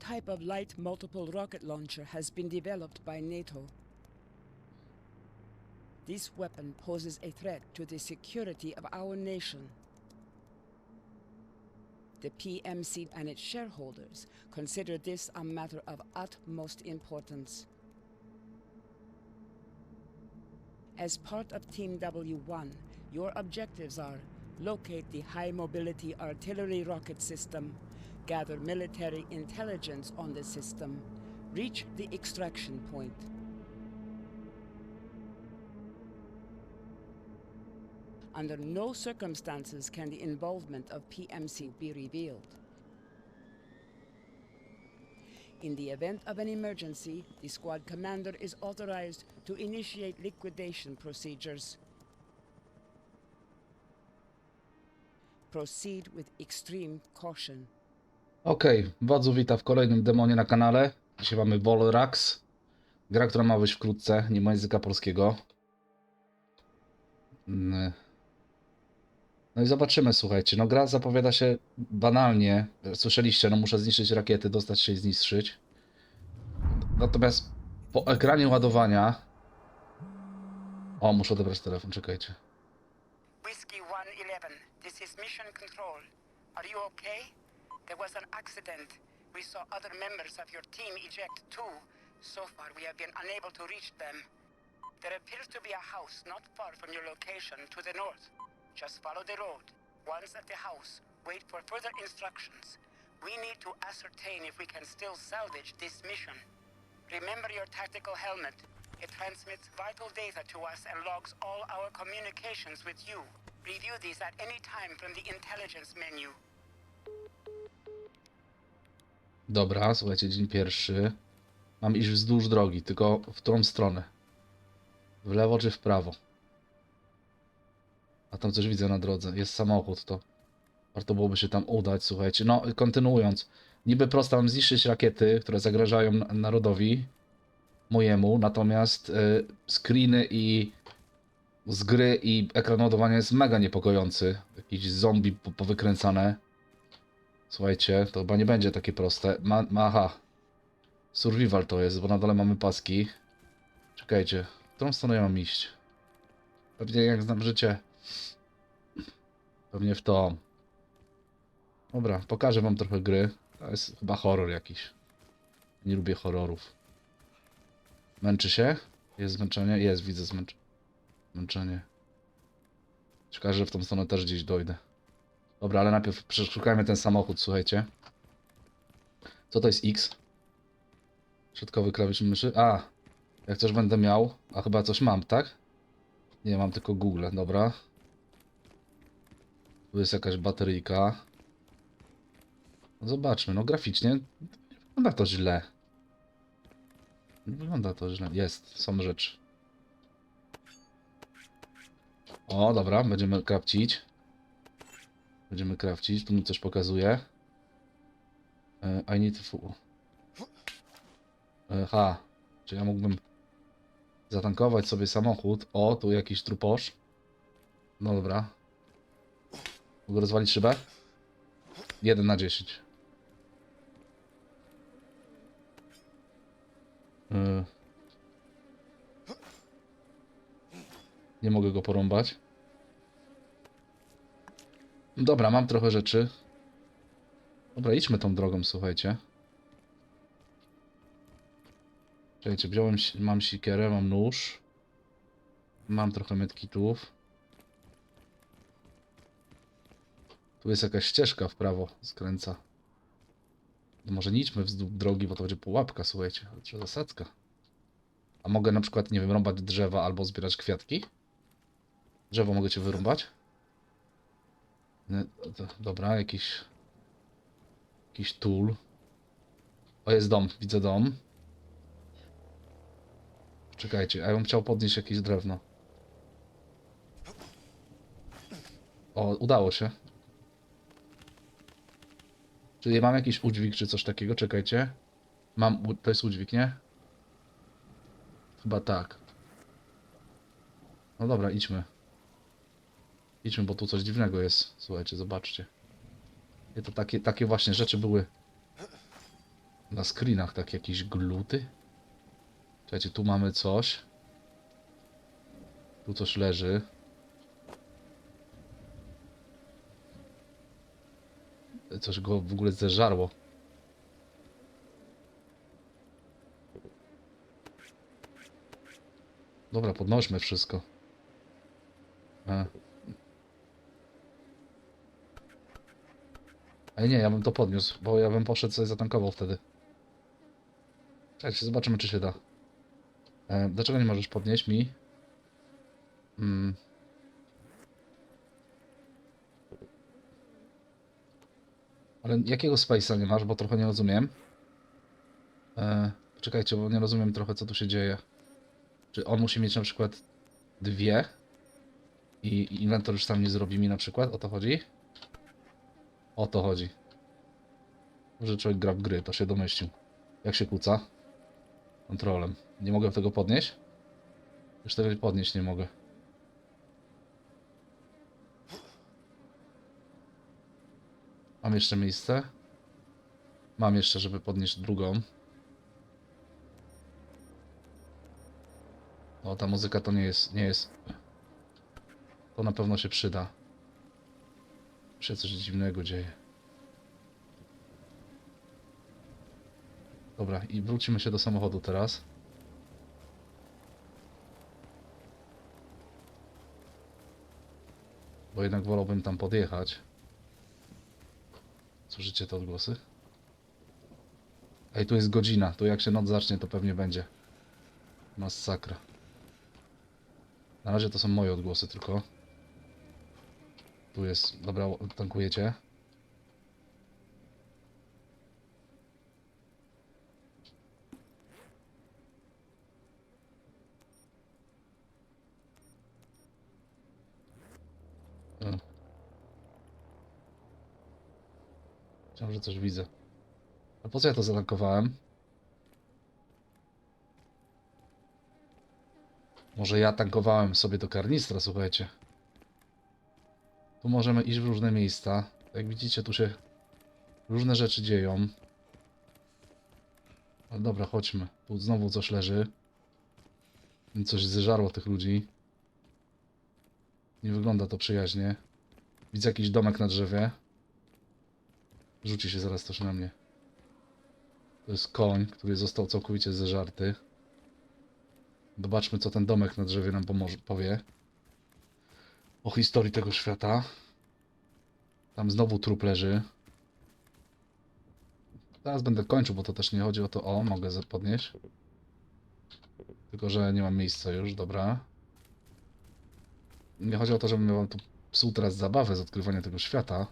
type of light multiple rocket launcher has been developed by NATO. This weapon poses a threat to the security of our nation. The PMC and its shareholders consider this a matter of utmost importance. As part of Team W1, your objectives are locate the high mobility artillery rocket system, gather military intelligence on the system, reach the extraction point. Under no circumstances can the involvement of PMC be revealed. In the event of an emergency, the squad commander is authorized to initiate liquidation procedures. Proceed with extreme caution. Okej, wodzu wita w kolejnym demonie na kanale. Dzisiaj mamy Volrax. Gra, która ma wyjść wkrótce, nie ma języka polskiego. Mm. No i zobaczymy, słuchajcie. No gra zapowiada się banalnie. Słyszeliście, no muszę zniszczyć rakiety, dostać się i zniszczyć. Natomiast po ekranie ładowania... O, muszę odebrać telefon, czekajcie. Whiskey 111, this is Mission Control. Are you okay? There was an accident. We saw other members of your team eject too. So far, we have been unable to reach them. There appears to be a house not far from your location to the north. Just follow the road. Once at the house, wait for further instructions. We need to ascertain if we can still salvage this mission. Remember your tactical helmet. It transmits vital data to us and logs all our communications with you. Review these at any time from the intelligence menu. Dobra, słuchajcie, dzień pierwszy. Mam iść wzdłuż drogi, tylko w którą stronę? W lewo czy w prawo? A tam coś widzę na drodze. Jest samochód, to warto byłoby się tam udać, słuchajcie. No, kontynuując. Niby prosto mam zniszczyć rakiety, które zagrażają na- narodowi mojemu, natomiast y, screeny i z gry i ekran ładowania jest mega niepokojący. Jakieś zombie po- powykręcane. Słuchajcie, to chyba nie będzie takie proste. Ma, ma, aha. Survival to jest, bo na dole mamy paski. Czekajcie, w którą stronę ja mam iść? Pewnie jak znam życie. Pewnie w to. Dobra, pokażę wam trochę gry. To jest chyba horror jakiś. Nie lubię horrorów. Męczy się? Jest zmęczenie? Jest, widzę zmęcz... zmęczenie. Ciekawe, że w tą stronę też gdzieś dojdę. Dobra, ale najpierw przeszukajmy ten samochód, słuchajcie. Co to jest X? Środkowy klawisz myszy. A, jak coś będę miał, a chyba coś mam, tak? Nie, mam tylko Google, dobra. Tu jest jakaś bateryjka. No zobaczmy, no graficznie nie wygląda to źle. Nie wygląda to źle. Jest, są rzeczy. O, dobra, będziemy krapcić. Będziemy krawcić. Tu mi coś pokazuje. E, I need full. E, Ha. Czy ja mógłbym zatankować sobie samochód? O, tu jakiś truposz. No dobra. Mogę rozwalić szybę? 1 na 10. E. Nie mogę go porąbać. Dobra, mam trochę rzeczy. Dobra, idźmy tą drogą, słuchajcie. Czekajcie, wziąłem, mam sikierę, mam nóż. Mam trochę medkitów. Tu jest jakaś ścieżka w prawo, skręca. Może nie idźmy wzdłuż drogi, bo to będzie pułapka, słuchajcie. To zasadzka. A mogę na przykład, nie wiem, rąbać drzewa albo zbierać kwiatki? Drzewo mogę cię wyrąbać? To- Dobra, jakiś. Jakiś tool. O, jest dom, widzę dom. Czekajcie, ja bym chciał podnieść jakieś drewno. O, udało się. Czyli mam jakiś udźwig czy coś takiego? Czekajcie. Mam, to jest udźwig, nie? Chyba tak. No dobra, idźmy. Idźmy, bo tu coś dziwnego jest. Słuchajcie, zobaczcie. I to takie, takie właśnie rzeczy były Na screenach tak jakieś gluty. Słuchajcie, tu mamy coś. Tu coś leży. Coś go w ogóle zeżarło. Dobra, podnośmy wszystko. A. Ale nie, ja bym to podniósł, bo ja bym poszedł sobie zatankował wtedy. Czekajcie, zobaczymy czy się da. E, dlaczego nie możesz podnieść mi? Mm. Ale jakiego space'a nie masz, bo trochę nie rozumiem. E, czekajcie, bo nie rozumiem trochę co tu się dzieje. Czy on musi mieć na przykład dwie i i inwentor już sam nie zrobi mi na przykład? O to chodzi? O to chodzi. Że człowiek gra w gry, to się domyślił. Jak się kłóca? Kontrolem. Nie mogę tego podnieść? Już tego podnieść nie mogę. Mam jeszcze miejsce? Mam jeszcze, żeby podnieść drugą. O, ta muzyka to nie jest, nie jest... To na pewno się przyda. Się coś dziwnego dzieje. Dobra, i wrócimy się do samochodu teraz. Bo jednak wolałbym tam podjechać. Słyszycie te odgłosy? Ej, tu jest godzina. Tu jak się noc zacznie, to pewnie będzie. Masakra. Na razie to są moje odgłosy tylko. Tu jest... Dobra, tankujecie. O. Myślałem, że coś widzę. A po co ja to zatankowałem? Może ja tankowałem sobie do karnistra, słuchajcie. Tu możemy iść w różne miejsca. Jak widzicie, tu się różne rzeczy dzieją. Ale dobra, chodźmy. Tu znowu coś leży. Coś zeżarło tych ludzi. Nie wygląda to przyjaźnie. Widzę jakiś domek na drzewie. Rzuci się zaraz też na mnie. To jest koń, który został całkowicie zeżarty. Zobaczmy, co ten domek na drzewie nam powie. O historii tego świata. Tam znowu trup leży. Zaraz będę kończył, bo to też nie chodzi o to. O, mogę podnieść. Tylko, że nie mam miejsca już, dobra. Nie chodzi o to, żebym miał tu psuł teraz zabawę z odkrywania tego świata.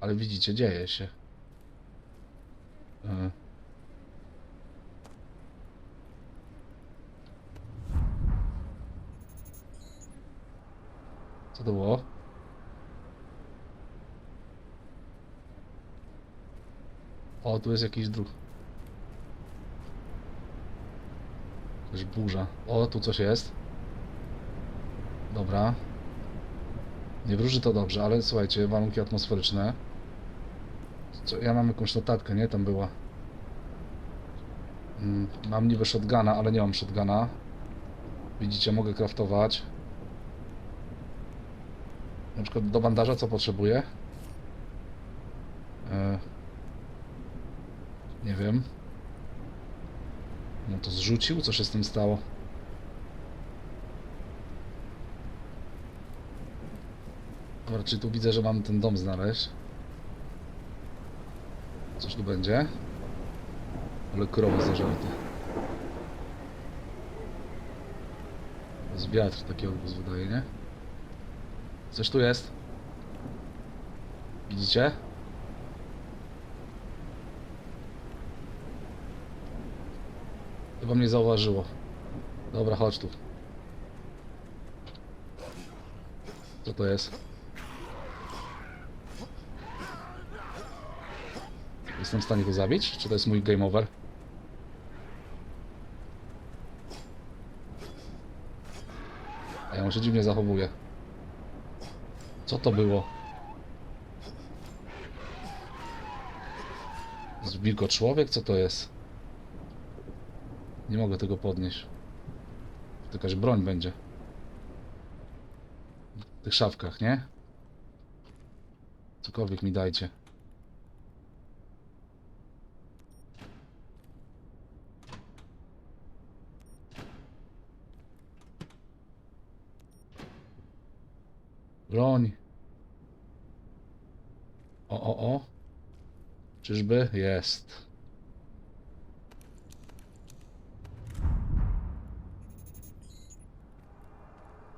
Ale widzicie, dzieje się. E. To było? O, tu jest jakiś dróg. Jakaś burza. O, tu coś jest. Dobra. Nie wróży to dobrze, ale słuchajcie, warunki atmosferyczne. Co, ja mam jakąś notatkę, nie? Tam była. Mm, Mam niby shotguna, ale nie mam shotguna. Widzicie, mogę craftować. Na przykład do bandaża co potrzebuję? E, nie wiem. No to zrzucił? Co się z tym stało? Dobra, czy tu widzę, że mam ten dom znaleźć? Coś tu będzie? Ale krowy zażarte. Jest wiatr taki odgłos wydaje, nie? Coś tu jest? Widzicie? Chyba mnie zauważyło. Dobra, chodź tu. Co to jest? Jestem w stanie go zabić? Czy to jest mój game over? Ja on się dziwnie zachowuje. Co to było? Z wilko człowiek? Co to jest? Nie mogę tego podnieść. To jakaś broń będzie. W tych szafkach, nie? Cokolwiek mi dajcie. Broń. O, o, o. Czyżby? Jest.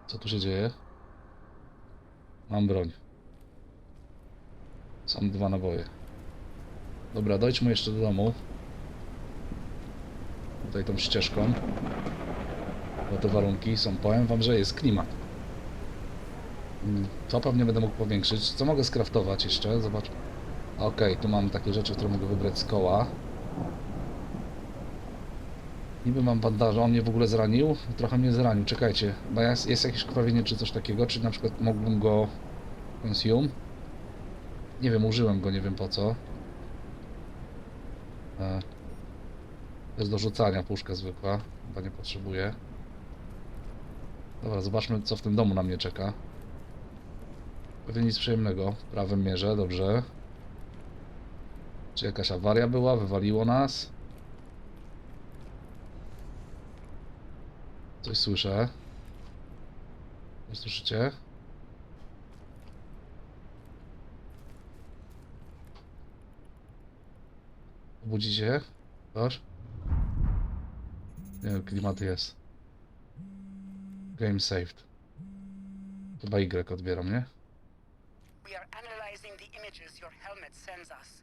Co tu się dzieje? Mam broń. Są dwa naboje. Dobra, dojdźmy jeszcze do domu. Tutaj tą ścieżką. Bo te warunki są, powiem wam, że jest klimat. To pewnie będę mógł powiększyć. Co mogę skraftować jeszcze? Zobacz. Okej, tu mam takie rzeczy, które mogę wybrać z koła. Niby mam bandaże, on mnie w ogóle zranił? Trochę mnie zranił, czekajcie. Bo jest, jest jakieś krwawienie czy coś takiego, czy na przykład mógłbym go... Consume? Nie wiem, użyłem go, nie wiem po co. E, to jest do rzucania, puszka zwykła. Chyba nie potrzebuję. Dobra, zobaczmy co w tym domu na mnie czeka. Pewnie nic przyjemnego. W prawym mierze, dobrze. Czy jakaś awaria była? Wywaliło nas? Coś słyszę. Nie słyszycie? Obudzicie? Ktoś? Nie wiem, klimat jest. Game saved. Chyba Y odbieram, nie? Your helmet sends us.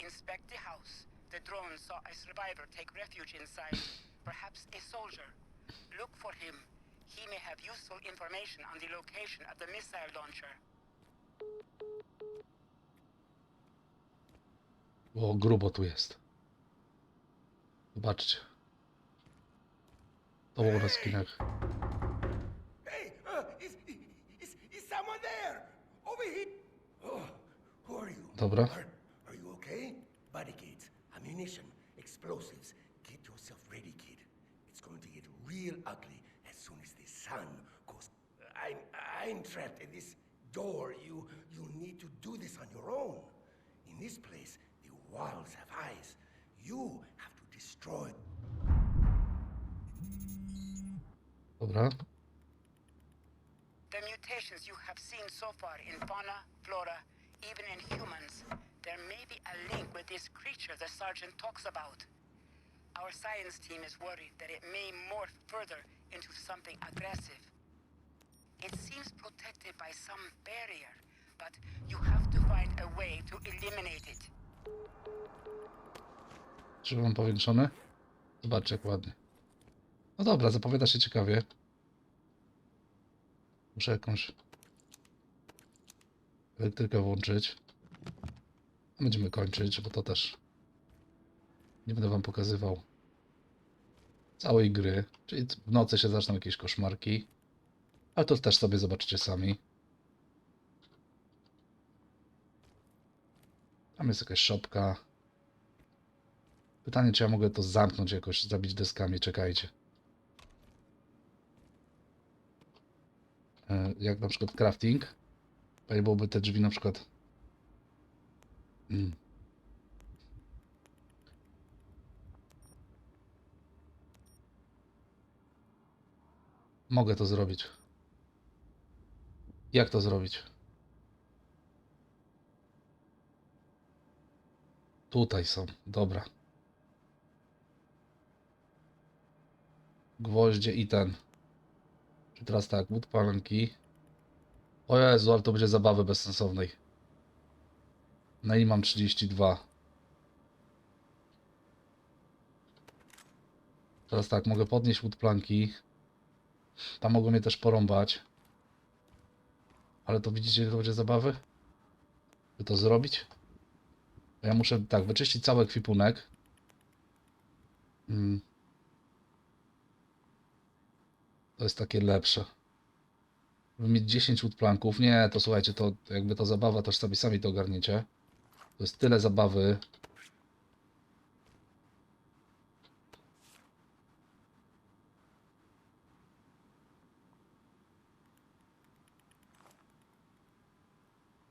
Inspect the house. The drone saw a survivor take refuge inside. Perhaps a soldier. Look for him. He may have useful information on the location of the missile launcher. O, grubo tu jest. Zobaczcie. To było na skinach. Hey, uh, is, is, is someone there? Over here. Oh, who are you? Dobra. Are, are you okay? Barricades, ammunition, explosives. Get yourself ready, kid. It's going to get real ugly as soon as the sun goes. I'm, I'm trapped in this door. You, you need to do this on your own. In this place, the walls have eyes. You have to destroy Dobra. The mutations you have seen so far in fauna, flora, even in humans, there may be a link with this creature the sergeant talks about. Our science team is worried that it may morph further into something aggressive. It seems protected by some barrier, but you have to find a way to eliminate it. Czy mam powiększony? Zobaczcie jak ładnie. No dobra, zapowiada się ciekawie. Muszę jakąś elektrykę włączyć. Będziemy kończyć, bo to też nie będę wam pokazywał całej gry. Czyli w nocy się zaczną jakieś koszmarki. Ale to też sobie zobaczycie sami. Tam jest jakaś szopka. Pytanie, czy ja mogę to zamknąć jakoś, zabić deskami, czekajcie. E, Jak na przykład crafting. Byłoby te drzwi na przykład... Mm. Mogę to zrobić. Jak to zrobić? Tutaj są, dobra. gwoździe i ten. Teraz tak, łód palenki. O Jezu, ale to będzie zabawy bezsensownej. Na ile mam 32. Teraz tak, mogę podnieść łód planki. Tam mogą mnie też porąbać. Ale to widzicie, to będzie zabawy? By to zrobić? Ja muszę tak, wyczyścić cały ekwipunek. Mm. To jest takie lepsze mieć 10 woodplanków. Nie, to słuchajcie, to, jakby to zabawa, też sobie sami to ogarniecie. To jest tyle zabawy.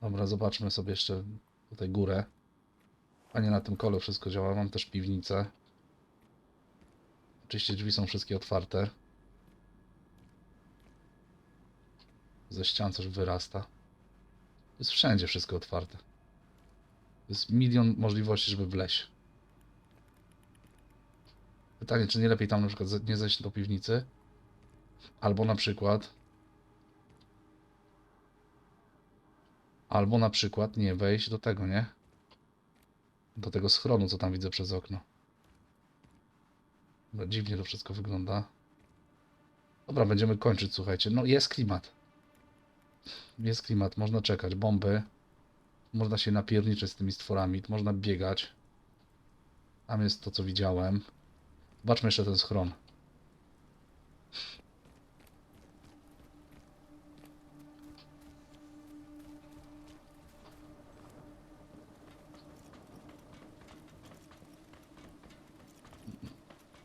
Dobra, zobaczmy sobie jeszcze tutaj górę. Fajnie na tym kole wszystko działa. Mam też piwnicę. Oczywiście drzwi są wszystkie otwarte. Ze ścian coś wyrasta. Jest wszędzie wszystko otwarte. Jest milion możliwości, żeby wleźć. Pytanie, czy nie lepiej tam na przykład nie zejść do piwnicy? Albo na przykład. Albo na przykład nie wejść do tego, nie? Do tego schronu, co tam widzę przez okno. No, dziwnie to wszystko wygląda. Dobra, będziemy kończyć, słuchajcie. No jest klimat. Jest klimat, można czekać. Bomby. Można się napierniczyć z tymi stworami. Można biegać. Tam jest to, co widziałem. Zobaczmy jeszcze ten schron.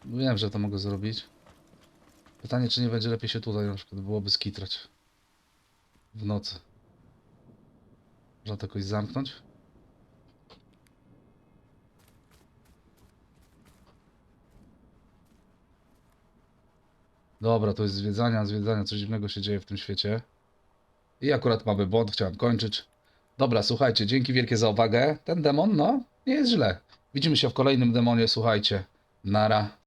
Wiem, że to mogę zrobić. Pytanie, czy nie będzie lepiej się tutaj na przykład byłoby skitrać w nocy. Można to jakoś zamknąć? Dobra, to jest zwiedzania, zwiedzania, coś dziwnego się dzieje w tym świecie. I akurat mamy błąd, chciałem kończyć. Dobra, słuchajcie, dzięki wielkie za uwagę. Ten demon, no, nie jest źle. Widzimy się w kolejnym demonie, słuchajcie. Nara.